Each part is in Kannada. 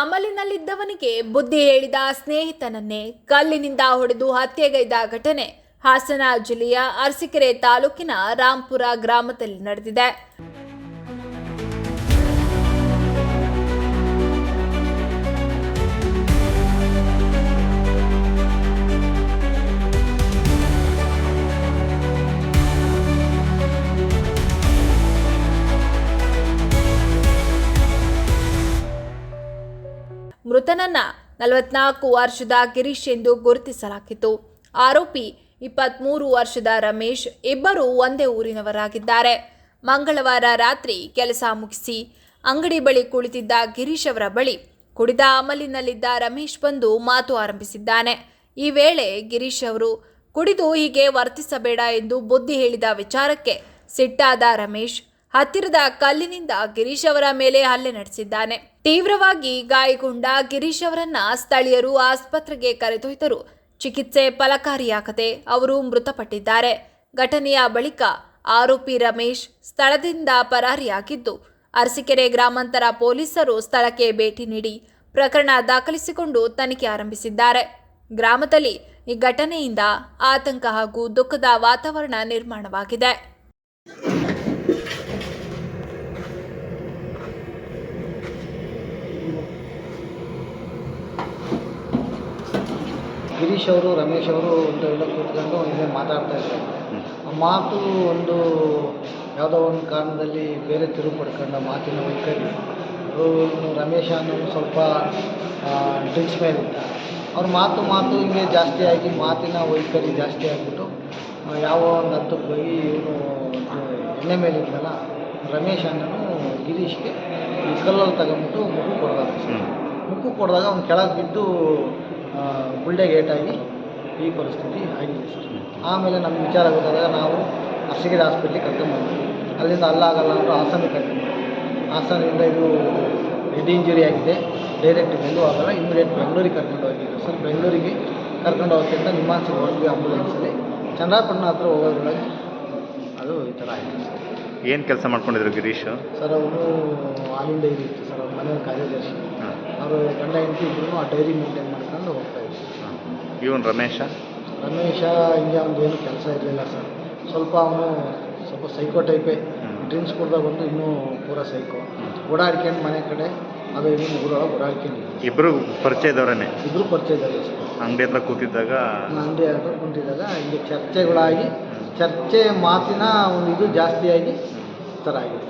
ಅಮಲಿನಲ್ಲಿದ್ದವನಿಗೆ ಬುದ್ಧಿ ಹೇಳಿದ ಸ್ನೇಹಿತನನ್ನೇ ಕಲ್ಲಿನಿಂದ ಹೊಡೆದು ಹತ್ಯೆಗೈದ ಘಟನೆ ಹಾಸನ ಜಿಲ್ಲೆಯ ಅರಸೀಕೆರೆ ತಾಲೂಕಿನ ರಾಂಪುರ ಗ್ರಾಮದಲ್ಲಿ ನಡೆದಿದೆ. ಮೃತನನ್ನ ನಲವತ್ನಾಲ್ಕು ವರ್ಷದ ಗಿರೀಶ್ ಎಂದು ಗುರುತಿಸಲಾಗಿತ್ತು. ಆರೋಪಿ ಇಪ್ಪತ್ಮೂರು ವರ್ಷದ ರಮೇಶ್ ಇಬ್ಬರು ಒಂದೇ ಊರಿನವರಾಗಿದ್ದಾರೆ. ಮಂಗಳವಾರ ರಾತ್ರಿ ಕೆಲಸ ಮುಗಿಸಿ ಅಂಗಡಿ ಬಳಿ ಕುಳಿತಿದ್ದ ಗಿರೀಶ್ ಅವರ ಬಳಿ ಕುಡಿದ ಅಮಲಿನಲ್ಲಿದ್ದ ರಮೇಶ್ ಬಂದು ಮಾತು ಆರಂಭಿಸಿದ್ದಾನೆ. ಈ ವೇಳೆ ಗಿರೀಶ್ ಅವರು, ಕುಡಿದು ಹೀಗೆ ವರ್ತಿಸಬೇಡ ಎಂದು ಬುದ್ಧಿ ಹೇಳಿದ ವಿಚಾರಕ್ಕೆ ಸಿಟ್ಟಾದ ರಮೇಶ್ ಹತ್ತಿರದ ಕಲ್ಲಿನಿಂದ ಗಿರೀಶ್ ಅವರ ಮೇಲೆ ಹಲ್ಲೆ ನಡೆಸಿದ್ದಾನೆ. ತೀವ್ರವಾಗಿ ಗಾಯಗೊಂಡ ಗಿರೀಶ್ ಅವರನ್ನ ಸ್ಥಳೀಯರು ಆಸ್ಪತ್ರೆಗೆ ಕರೆದೊಯ್ದರು. ಚಿಕಿತ್ಸೆ ಫಲಕಾರಿಯಾಗದೆ ಅವರು ಮೃತಪಟ್ಟಿದ್ದಾರೆ. ಘಟನೆಯ ಬಳಿಕ ಆರೋಪಿ ರಮೇಶ್ ಸ್ಥಳದಿಂದ ಪರಾರಿಯಾಗಿದ್ದು, ಅರಸಿಕೆರೆ ಗ್ರಾಮಾಂತರ ಪೊಲೀಸರು ಸ್ಥಳಕ್ಕೆ ಭೇಟಿ ನೀಡಿ ಪ್ರಕರಣ ದಾಖಲಿಸಿಕೊಂಡು ತನಿಖೆ ಆರಂಭಿಸಿದ್ದಾರೆ. ಗ್ರಾಮದಲ್ಲಿ ಈ ಘಟನೆಯಿಂದ ಆತಂಕ ಹಾಗೂ ದುಃಖದ ವಾತಾವರಣ ನಿರ್ಮಾಣವಾಗಿದೆ. ಗಿರೀಶ್ ಅವರು ರಮೇಶ್ ಅವರು ಒಂದು ಎಲ್ಲ ಕೂತ್ಕೊಂಡು ಒಂದು ಮಾತಾಡ್ತಾ ಇದ್ದಾರೆ. ಆ ಮಾತು ಒಂದು ಯಾವುದೋ ಒಂದು ಕಾರಣದಲ್ಲಿ ಬೇರೆ ತಿರುವು ಪಡ್ಕೊಂಡ ಮಾತಿನ ವೈಖರಿ. ಅವರು ರಮೇಶ ಅನ್ನೋನು ಸ್ವಲ್ಪ ಡ್ರಿಂಕ್ಸ್ ಮೇಲಿದ್ದ ಅವ್ರ ಮಾತು ಮಾತು ಹಿಂಗೆ ಜಾಸ್ತಿ ಆಗಿ ಮಾತಿನ ವೈಖರಿ ಜಾಸ್ತಿ ಆಗಿಬಿಟ್ಟು ಯಾವ ಒಂದು ಹತ್ತಕ್ಕೆ ಹೋಗಿ ಇವನು ಎಣ್ಣೆ ಮೇಲಿದ್ನಲ್ಲ ರಮೇಶ್ ಅನ್ನೋನು ಗಿರೀಶ್ಗೆ ಈ ಕಲ್ಲಲ್ಲಿ ತಗೊಂಬಿಟ್ಟು ಮುಖ ಕೊಡ್ದಾಗ ಮುಖ ಕೊಡಿದಾಗ ಅವ್ನು ಕೆಳಗೆ ಬಿದ್ದು ಗುಳ್ಳೆಗೆ ಏಟಾಗಿ ಈ ಪರಿಸ್ಥಿತಿ ಆಗಿದೆ. ಸರ್ ಆಮೇಲೆ ನಮ್ಮ ವಿಚಾರ ಗೊತ್ತಾದಾಗ ನಾವು ಅರಸೀಕೆರೆ ಹಾಸ್ಪಿಟ್ಲಿಗೆ ಕರ್ಕೊಂಡ್ಬಂದ್ವಿ. ಅಲ್ಲಿಂದ ಅಲ್ಲಾಗಲ್ಲ ಅಂತ ಹಾಸನಕ್ಕೆ ಕರ್ಕೊಂಡು ಹಾಸನದಿಂದ ಇದು ಹೆಡ್ ಇಂಜುರಿ ಆಗಿದೆ. ಡೈರೆಕ್ಟ್ ಎಲ್ಲೂ ಆಗಲ್ಲ ಇಮಿಡಿಯೇಟ್ ಬೆಂಗಳೂರಿಗೆ ಕರ್ಕೊಂಡು ಹೋಗಿದ್ರು ಸರ್ ಬೆಂಗಳೂರಿಗೆ ಕರ್ಕೊಂಡು ಹೋಗೋಕ್ಕಿಂತ ನಿಮ್ಮಾನ್ಸಿಗೆ ಹೋದ್ವಿ ಆಂಬುಲೆನ್ಸಲ್ಲಿ ಚಂದ್ರಾಪಟ್ಟಣ ಹತ್ರ ಹೋಗೋದ್ರೊಳಗೆ ಅದು ಈ ಥರ ಆಯಿತು ಸರ್. ಏನು ಕೆಲಸ ಮಾಡ್ಕೊಂಡಿದ್ರು ಗಿರೀಶ್? ಸರ್ ಅವರು ಆಲಿಂದ ಇತ್ತು ಸರ್ ಅವ್ರ ಮನೆಯವ್ರ ಕಾರ್ಯದರ್ಶಿ. ಅವರು ಗಂಡ ಹೆಂಡತಿ ಇಬ್ಬರೂ ಆ ಡೈರಿ ಮೇಂಟೈನ್ ಮಾಡ್ಕೊಂಡು ಹೋಗ್ತಾ ಇದ್ರು. ಇವನು ರಮೇಶ? ರಮೇಶ ಹಿಂಗೆ ಅವ್ನಿಗೆ ಏನು ಕೆಲಸ ಇರಲಿಲ್ಲ ಸರ್. ಸ್ವಲ್ಪ ಅವನು ಸ್ವಲ್ಪ ಸೈಕೋ ಟೈಪೇ ಡ್ರಿಂಕ್ಸ್ ಕುಡ್ದಾಗ ಬಂದು ಇನ್ನೂ ಪೂರ ಸೈಕೋ ಓಡಾಡ್ಕೊಂಡು ಮನೆ ಕಡೆ ಅದು ಇನ್ನು ಊರೊಳಗೆ ಓಡಾಡ್ಕೊಂಡು ಇಬ್ಬರು ಪರಿಚಯದವರೇ ಇಬ್ಬರು ಪರಿಚಯ ಇದ್ದಾರೆ ಸರ್. ಅಂಗಡಿ ಹತ್ರ ಕೂತಿದ್ದಾಗ? ಅಂಗಡಿ ಹತ್ರ ಕುಂತಿದ್ದಾಗ ಹಿಂಗೆ ಚರ್ಚೆಗಳಾಗಿ ಚರ್ಚೆ ಮಾತಿನ ಒಂದು ಇದು ಜಾಸ್ತಿಯಾಗಿ ಥರ ಆಗಿದೆ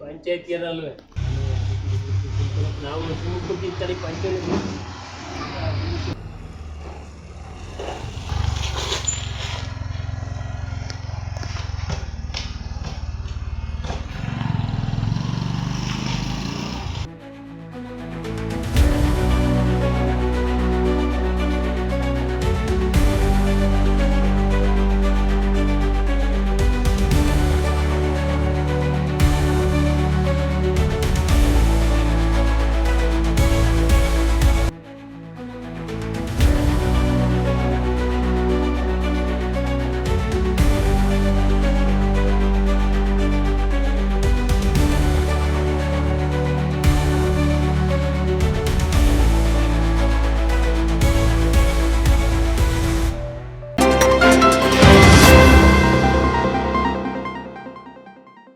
ಪಂಚಾಯತ್ ಇರಲ್ವೇ ನಾವು ಸುಮ್ಮನೆ ಪಂಚಾಯತ್